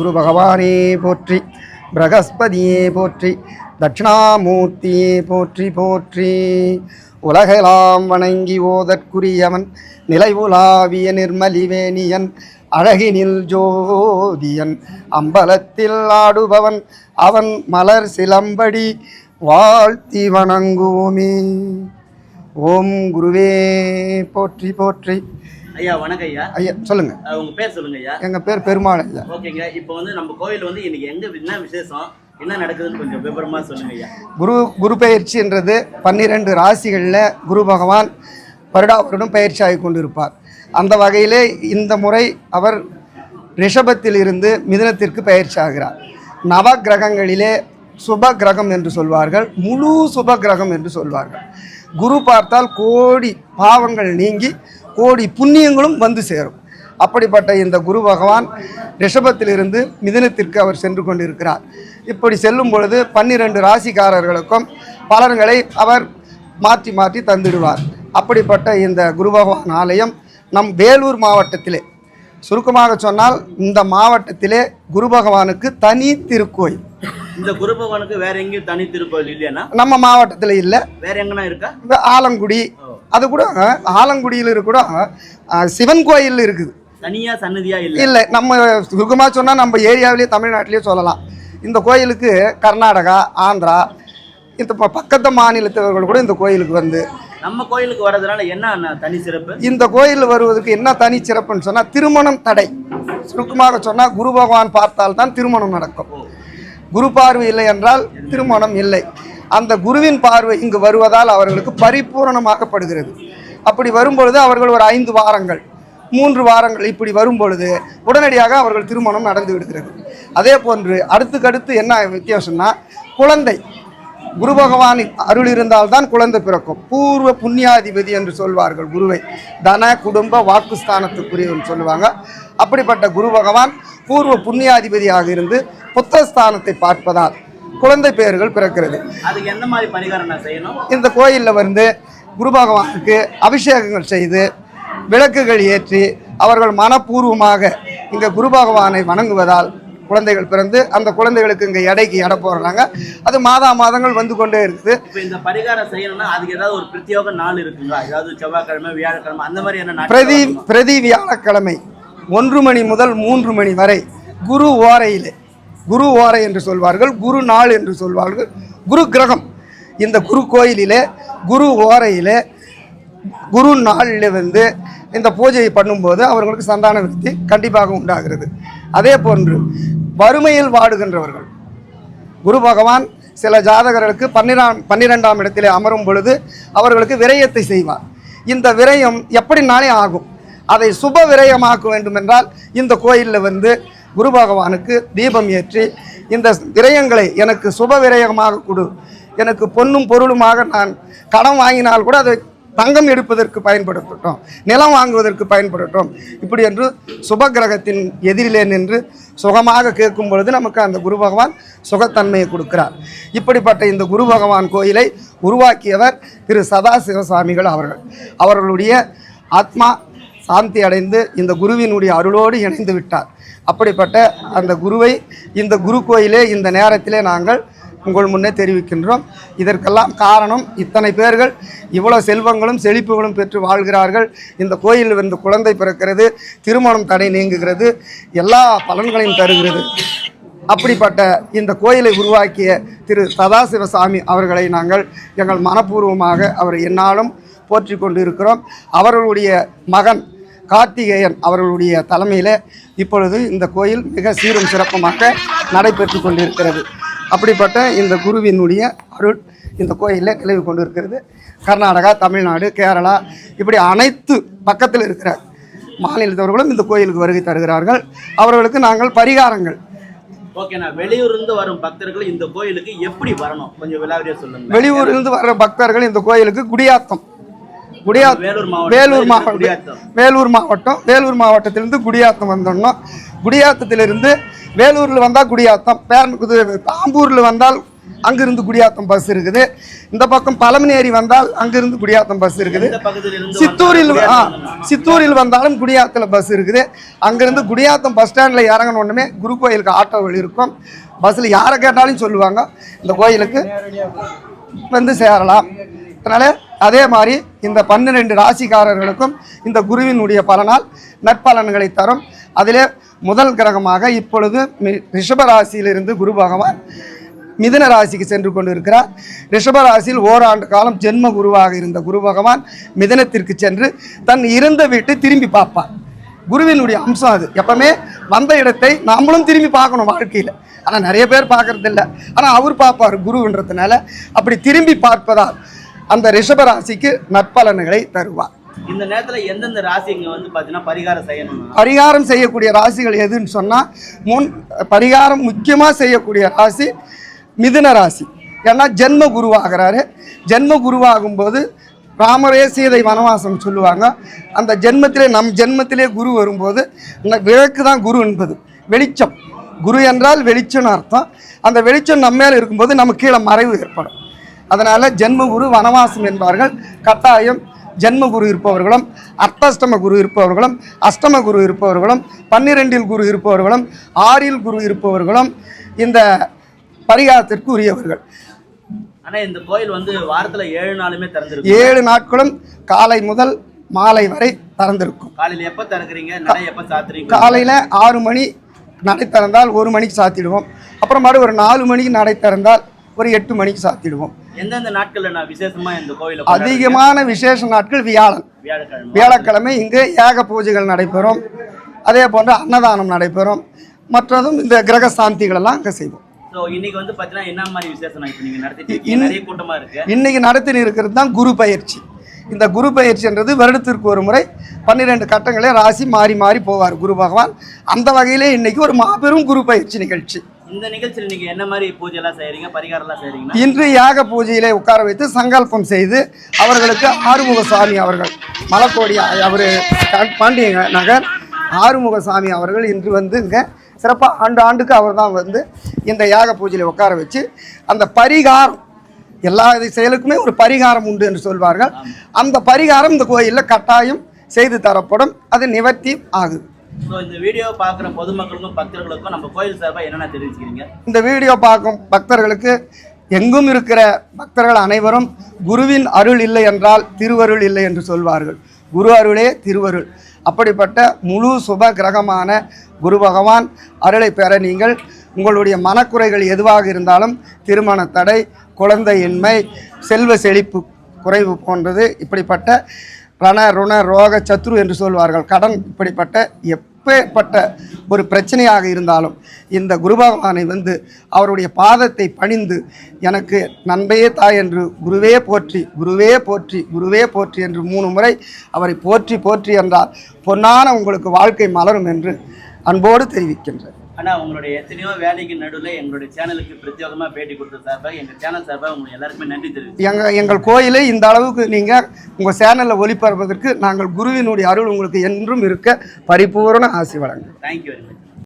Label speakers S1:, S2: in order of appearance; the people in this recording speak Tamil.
S1: குரு பகவானே போற்றி பிரகஸ்பதியே போற்றி தட்சிணாமூர்த்தியே போற்றி போற்றி. உலகெல்லாம் வணங்கி ஓதற்குரியவன் நிலைவுலாவிய நிர்மலிவேணியன் அழகினில் ஜோதியன். அம்பலத்தில் ஆடுபவன் அவன் மலர் சிலம்படி வாழ்த்தி வணங்குவோமே. ஓம் குருவே போற்றி போற்றி.
S2: ஐயா வணக்கம் ஐயா.
S1: ஐயா சொல்லுங்க.
S2: உங்க பேர் சொல்லுங்க ஐயா.
S1: எங்கள் பேர் பெருமாள் ஐயா.
S2: ஓகேங்க. இப்போ வந்து நம்ம கோயில் வந்து இன்னைக்கு எங்க என்ன விசேஷம்? என்ன நடக்குதுன்னு கொஞ்சம் விவரமா சொல்லுங்க ஐயா.
S1: குரு குரு பயிற்சின்றது பன்னிரெண்டு ராசிகளில் குரு பகவான் வருடா வருடம் பயிற்சி ஆகி கொண்டிருப்பார். அந்த வகையிலே இந்த முறை அவர் ரிஷபத்தில் இருந்து மிதுனத்திற்கு பயிற்சி ஆகிறார் நவ கிரகங்களிலே சுப கிரகம் என்று சொல்வார்கள். முழு சுப கிரகம் என்று சொல்வார்கள். குரு பார்த்தால் கோடி பாவங்கள் நீங்கி கோடி புண்ணியங்களும் வந்து சேரும். அப்படிப்பட்ட இந்த குரு பகவான் ரிஷபத்திலிருந்து மிதுனத்திற்கு அவர் சென்று கொண்டிருக்கிறார். இப்படி செல்லும் பொழுது பன்னிரண்டு ராசிக்காரர்களுக்கும் பலன்களை அவர் மாற்றி மாற்றி தந்திடுவார். அப்படிப்பட்ட இந்த குரு பகவான் ஆலயம் நம் வேலூர் மாவட்டத்திலே. சுருக்கமாக சொன்னால் இந்த மாவட்டத்திலே குரு பகவானுக்கு தனி திருக்கோயில்.
S2: இந்த குரு பகவானுக்கு வேற எங்கேயும் தனி திருக்கோயில் இல்லையானா
S1: நம்ம மாவட்டத்தில் இல்லை.
S2: வேற எங்கன்னா இருக்கா?
S1: இந்த ஆலங்குடி அது கூட ஆலங்குடியில் கூட சிவன் கோயில் இருக்குது.
S2: தனியா சன்னதியா இல்ல?
S1: இல்லை நம்ம சுருக்கமாக சொன்னால் நம்ம ஏரியாவிலேயே தமிழ்நாட்டிலேயே சொல்லலாம். இந்த கோயிலுக்கு கர்நாடகா ஆந்திரா இந்த பக்கத்து மாநிலத்தவர்கள் கூட இந்த கோயிலுக்கு வந்து.
S2: நம்ம கோயிலுக்கு வர்றதுனால என்ன தனி சிறப்பு?
S1: இந்த கோயில் வருவதற்கு என்ன தனி சிறப்புன்னு சொன்னால் திருமணம் தடை. சுருக்கமாக சொன்னால் குரு பகவான் பார்த்தால் தான் திருமணம் நடக்கும். குரு பார்வை இல்லை என்றால் திருமணம் இல்லை. அந்த குருவின் பார்வை இங்கு வருவதால் அவர்களுக்கு பரிபூரணமாக்கப்படுகிறது. அப்படி வரும்பொழுது அவர்கள் ஒரு ஐந்து வாரங்கள் மூன்று வாரங்கள் இப்படி வரும்பொழுது உடனடியாக அவர்கள் திருமணம் நடந்து விடுகிறது. அதே போன்று அடுத்துக்கடுத்து என்ன வித்தியாசம்னா குழந்தை குரு பகவானின் அருள் இருந்தால்தான் குழந்தை பிறக்கும். பூர்வ புண்ணியாதிபதி என்று சொல்வார்கள் குருவை. தன குடும்ப வாக்குஸ்தானத்துக்குரியவன் சொல்லுவாங்க. அப்படிப்பட்ட குரு பகவான் பூர்வ புண்ணியாதிபதியாக இருந்து புத்தஸ்தானத்தை பார்ப்பதால் குழந்தை பெயர்கள் பிறக்கிறது.
S2: அதுக்கு எந்த மாதிரி பரிகாரம் செய்யணும்?
S1: இந்த கோயிலில் வந்து குரு பகவானுக்கு அபிஷேகங்கள் செய்து விளக்குகள் ஏற்றி அவர்கள் மனப்பூர்வமாக இங்கே குரு பகவானை வணங்குவதால் குழந்தைகள் பிறந்து அந்த குழந்தைகளுக்கு இங்கே எடைக்கு எடை போடுறாங்க. அது மாதா மாதங்கள் வந்து கொண்டே இருக்குது.
S2: இப்போ இந்த பரிகாரம் செய்யணும்னா அதுக்கு ஏதாவது ஒரு பிரத்யேக நாள் இருக்குங்களா? ஏதாவது செவ்வாய்க்கிழமை வியாழக்கிழமை அந்த மாதிரி என்ன
S1: பிரதி? பிரதி வியாழக்கிழமை ஒன்று மணி முதல் மூன்று மணி வரை குரு ஓரையிலே குரு ஓரை என்று சொல்வார்கள் குரு நாள் என்று சொல்வார்கள் குரு கிரகம். இந்த குரு கோயிலிலே குரு ஓரையிலே குரு நாளில் வந்து இந்த பூஜையை பண்ணும்போது அவர்களுக்கு சந்தான விருத்தி கண்டிப்பாக உண்டாகிறது. அதே போன்று வறுமையில் வாடுகின்றவர்கள் குரு பகவான் சில ஜாதகர்களுக்கு பன்னிராம் பன்னிரெண்டாம் இடத்திலே அமரும் பொழுது அவர்களுக்கு விரயத்தை செய்வார். இந்த விரயம் எப்படினாலே ஆகும்? அதை சுப விரயமாக்க வேண்டும் என்றால் இந்த கோயிலில் வந்து குரு பகவானுக்கு தீபம் ஏற்றி இந்த விரயங்களை எனக்கு சுப விரயமாக கொடு. எனக்கு பொன்னும் பொருளுமாக நான் கடன் வாங்கினால் கூட அதை தங்கம் எடுப்பதற்கு பயன்படுத்தட்டும் நிலம் வாங்குவதற்கு பயன்படட்டும் இப்படி என்று சுப கிரகத்தின் எதிரிலே நின்று சுகமாக கேட்கும் பொழுது நமக்கு அந்த குரு பகவான் சுகத்தன்மையை கொடுக்கிறார். இப்படிப்பட்ட இந்த குரு பகவான் கோயிலை உருவாக்கியவர் திரு சதாசிவசாமிகள் அவர்கள். அவர்களுடைய ஆத்மா சாந்தி அடைந்து இந்த குருவினுடைய அருளோடு இணைந்து விட்டார். அப்படிப்பட்ட அந்த குருவை இந்த குரு கோயிலே இந்த நேரத்திலே நாங்கள் உங்கள் முன்னே தெரிவிக்கின்றோம். இதற்கெல்லாம் காரணம் இத்தனை பேர்கள் இவ்வளோ செல்வங்களும் செழிப்புகளும் பெற்று வாழ்கிறார்கள். இந்த கோயிலில் வந்து குழந்தை பிறக்கிறது திருமணம் தடை நீங்குகிறது எல்லா பலன்களையும் தருகிறது. அப்படிப்பட்ட இந்த கோயிலை உருவாக்கிய திரு சதாசிவசாமி அவர்களை நாங்கள் எங்கள் மனப்பூர்வமாக அவர் என்னாலும் போற்றி கொண்டு இருக்கிறோம் அவர்களுடைய மகன் கார்த்திகேயன் அவர்களுடைய தலைமையில் இப்பொழுது இந்த கோயில் மிக சீரும் சிறப்புமாக நடைபெற்று கொண்டிருக்கிறது. அப்படிப்பட்ட இந்த குருவினுடைய அருள் இந்த கோயிலில் நிலவி கொண்டிருக்கிறது. கர்நாடகா தமிழ்நாடு கேரளா இப்படி அனைத்து பக்கத்தில் இருக்கிற மாநிலத்தவர்களும் இந்த கோயிலுக்கு வருகை தருகிறார்கள். அவர்களுக்கு நாங்கள் பரிகாரங்கள்.
S2: ஓகேண்ணா வெளியூர்ல இருந்து வரும் பக்தர்கள் இந்த கோயிலுக்கு எப்படி வரணும்? கொஞ்சம் விலாவரியா சொல்லுங்க
S1: வெளியூரிலிருந்து வர்ற பக்தர்கள் இந்த கோயிலுக்கு குடியாத்தம். குடியாத்தம்
S2: வேலூர் மாவட்டம்.
S1: வேலூர் மாவட்டம். வேலூர் மாவட்டத்திலிருந்து குடியாத்தம் வந்தோம்னா குடியாத்தத்திலிருந்து வேலூரில் வந்தால் குடியாத்தம். பேரன் தாம்பூரில் வந்தால் அங்கிருந்து குடியாத்தம் பஸ் இருக்குது. இந்த பக்கம் பழமநேரி வந்தால் அங்கிருந்து குடியாத்தம் பஸ் இருக்குது. சித்தூரில் ஆ சித்தூரில் வந்தாலும் குடியாத்தில் பஸ் இருக்குது. அங்கேருந்து குடியாத்தம் பஸ் ஸ்டாண்டில் இறங்கின உடனே குரு கோயிலுக்கு ஆட்டோகள் இருக்கும். பஸ்ஸில் யாரை கேட்டாலும் சொல்லுவாங்க. இந்த கோயிலுக்கு வந்து சேரலாம். அதனால் அதே மாதிரி இந்த பன்னிரெண்டு ராசிக்காரர்களுக்கும் இந்த குருவினுடைய பலனால் நற்பலன்களை தரும். அதிலே முதல் கிரகமாக இப்பொழுது ரிஷபராசியிலிருந்து குரு பகவான் மிதுன ராசிக்கு சென்று கொண்டிருக்கிறார். ரிஷபராசியில் ஓராண்டு காலம் ஜென்ம குருவாக இருந்த குரு பகவான் மிதனத்திற்கு சென்று தன் இருந்த வீட்டை திரும்பி பார்ப்பார். குருவினுடைய அம்சம் அது. எப்பவுமே வந்த இடத்தை நாமளும் திரும்பி பார்க்கணும் வாழ்க்கையில். ஆனால் நிறைய பேர் பார்க்கறதில்ல. ஆனால் அவர் பார்ப்பார் குருன்றதுனால. அப்படி திரும்பி பார்ப்பதால் அந்த ரிஷப ராசிக்கு நற்பலன்களை தருவார்.
S2: இந்த நேரத்துல எந்தெந்த ராசி இங்க வந்து பாத்தீங்கன்னா பரிகாரம் செய்யணும்னா?
S1: பரிகாரம் செய்யக்கூடிய ராசிகள் எதுன்னு சொன்னால் முன் பரிகாரம் முக்கியமாக செய்யக்கூடிய ராசி மிதுன ராசி. ஏன்னா ஜென்ம குருவாகிறாரு. ஜென்ம குருவாகும்போது ராமரே சீதை வனவாசம் சொல்லுவாங்க. அந்த ஜென்மத்திலே நம் ஜென்மத்திலே குரு வரும்போது இந்த விளக்கு தான் குரு என்பது. வெளிச்சம். குரு என்றால் வெளிச்சம்னு அர்த்தம். அந்த வெளிச்சம் நம்ம மேலே இருக்கும்போது நம்ம கீழே மறைவு ஏற்படும். அதனால் ஜென்ம குரு வனவாசம் என்பார்கள் கட்டாயம் ஜென்ம குரு இருப்பவர்களும் அர்த்தாஷ்டம குரு இருப்பவர்களும் அஷ்டம குரு இருப்பவர்களும் பன்னிரெண்டில் குரு இருப்பவர்களும் ஆறில் குரு இருப்பவர்களும் இந்த பரிகாரத்திற்கு உரியவர்கள்
S2: ஆனா இந்த கோயில் வந்து வாரத்துல ஏழு நாளுமே திறந்திருக்கும்.
S1: ஏழு நாட்களும் காலை முதல் மாலை வரை திறந்திருக்கும்.
S2: காலையில எப்ப திறக்கிறீங்க? நடை எப்ப சாத்துறீங்க?
S1: காலையில் ஆறு மணி நடை திறந்தால் ஒரு மணிக்கு சாத்திடுவோம். அப்புறமாடு ஒரு நாலு மணிக்கு நடை திறந்தால் ஒரு எட்டு மணிக்கு சாத்திடுவோம்.
S2: எந்தெந்த நாட்கள்ல நான் விசேஷமா இந்த கோயில?
S1: அதிகமான விசேஷ நாட்கள் வியாழன்.
S2: வியாழக்கிழமை.
S1: இங்கு ஏக பூஜைகள் நடைபெறும். அதே போன்று அன்னதானம் நடைபெறும். மற்றதும் இந்த கிரக சாந்திகள் எல்லாம் அங்கே செய்வோம்.
S2: இன்னைக்கு வந்து என்ன மாதிரி விசேஷம் நடத்திட்டு இருக்கு.
S1: இன்னைக்கு நடத்தி இருக்கிறது தான் குரு பயிற்சி. இந்த குரு பயிற்சின்றது வருடத்திற்கு ஒரு முறை பன்னிரெண்டு கட்டங்களே ராசி மாறி மாறி போவார் குரு பகவான். அந்த வகையிலே இன்னைக்கு ஒரு மாபெரும் குரு பயிற்சி நிகழ்ச்சி.
S2: இந்த நிகழ்ச்சியில் நீங்க என்ன மாதிரி பூஜை எல்லாம் செய்றீங்க? பரிகாரம் எல்லாம்
S1: இன்று யாக பூஜையிலே உட்கார வைத்து சங்கல்பம் செய்து அவர்களுக்கு ஆறுமுகசாமி அவர்கள் மலக்கோடி அவர் பாண்டிய நகர் ஆறுமுகசாமி அவர்கள் இன்று வந்து இங்கே சிறப்பாக ஆண்டு ஆண்டுக்கு அவர் தான் வந்து இந்த யாக பூஜையில் உட்கார வச்சு அந்த பரிகாரம் எல்லா செயலுக்குமே ஒரு பரிகாரம் உண்டு என்று சொல்வார்கள். அந்த பரிகாரம் இந்த கோயிலில் கட்டாயம் செய்து தரப்படும். அது நிவர்த்தி ஆகுது.
S2: ஸோ இந்த வீடியோ பார்க்குற பொதுமக்களுக்கும் பக்தர்களுக்கும் நம்ம கோயில் சார்பாக என்னென்ன தெரிவிச்சுக்கிறீங்க?
S1: இந்த வீடியோ பார்க்கும் பக்தர்களுக்கு எங்கும் இருக்கிற பக்தர்கள் அனைவரும் குருவின் அருள் இல்லை என்றால் திருவருள் இல்லை என்று சொல்வார்கள். குரு அருளே திருவருள். அப்படிப்பட்ட முழு சுப கிரகமான குரு பகவான் அருளை பெற நீங்கள் உங்களுடைய மனக்குறைகள் எதுவாக இருந்தாலும் திருமண தடை குழந்தையின்மை செல்வ செழிப்பு குறைவு போன்றது இப்படிப்பட்ட ரண ருண ரோக சத்ரு என்று சொல்வார்கள். கடன் இப்படிப்பட்ட எப் எப்பேற்பட்ட ஒரு பிரச்சனையாக இருந்தாலும் இந்த குரு பகவானை வந்து அவருடைய பாதத்தை பணிந்து எனக்கு நண்பையே தாய் என்று குருவே போற்றி குருவே போற்றி குருவே போற்றி என்று மூணு முறை அவரை போற்றி போற்றி என்றால் பொன்னான உங்களுக்கு வாழ்க்கை மலரும் என்று அன்போடு தெரிவிக்கின்றேன்.
S2: ஆனா உங்களுடைய எத்தனையோ வேலைக்கு நடுவில் எங்களுடைய சேனலுக்கு பிரத்யேகமா பேட்டி கொடுத்த சார்பாக எங்க சேனல் சார்பாக உங்களுக்கு எல்லாருக்குமே நன்றி தெரிவிச்சு
S1: எங்கள் எங்கள் கோயிலை இந்த அளவுக்கு நீங்கள் உங்கள் சேனலில் ஒளிபரப்பதற்கு நாங்கள் குருவினுடைய அருள் உங்களுக்கு என்றும் இருக்க பரிபூரண ஆசி வழங்குகிறோம்.
S2: Thank you very much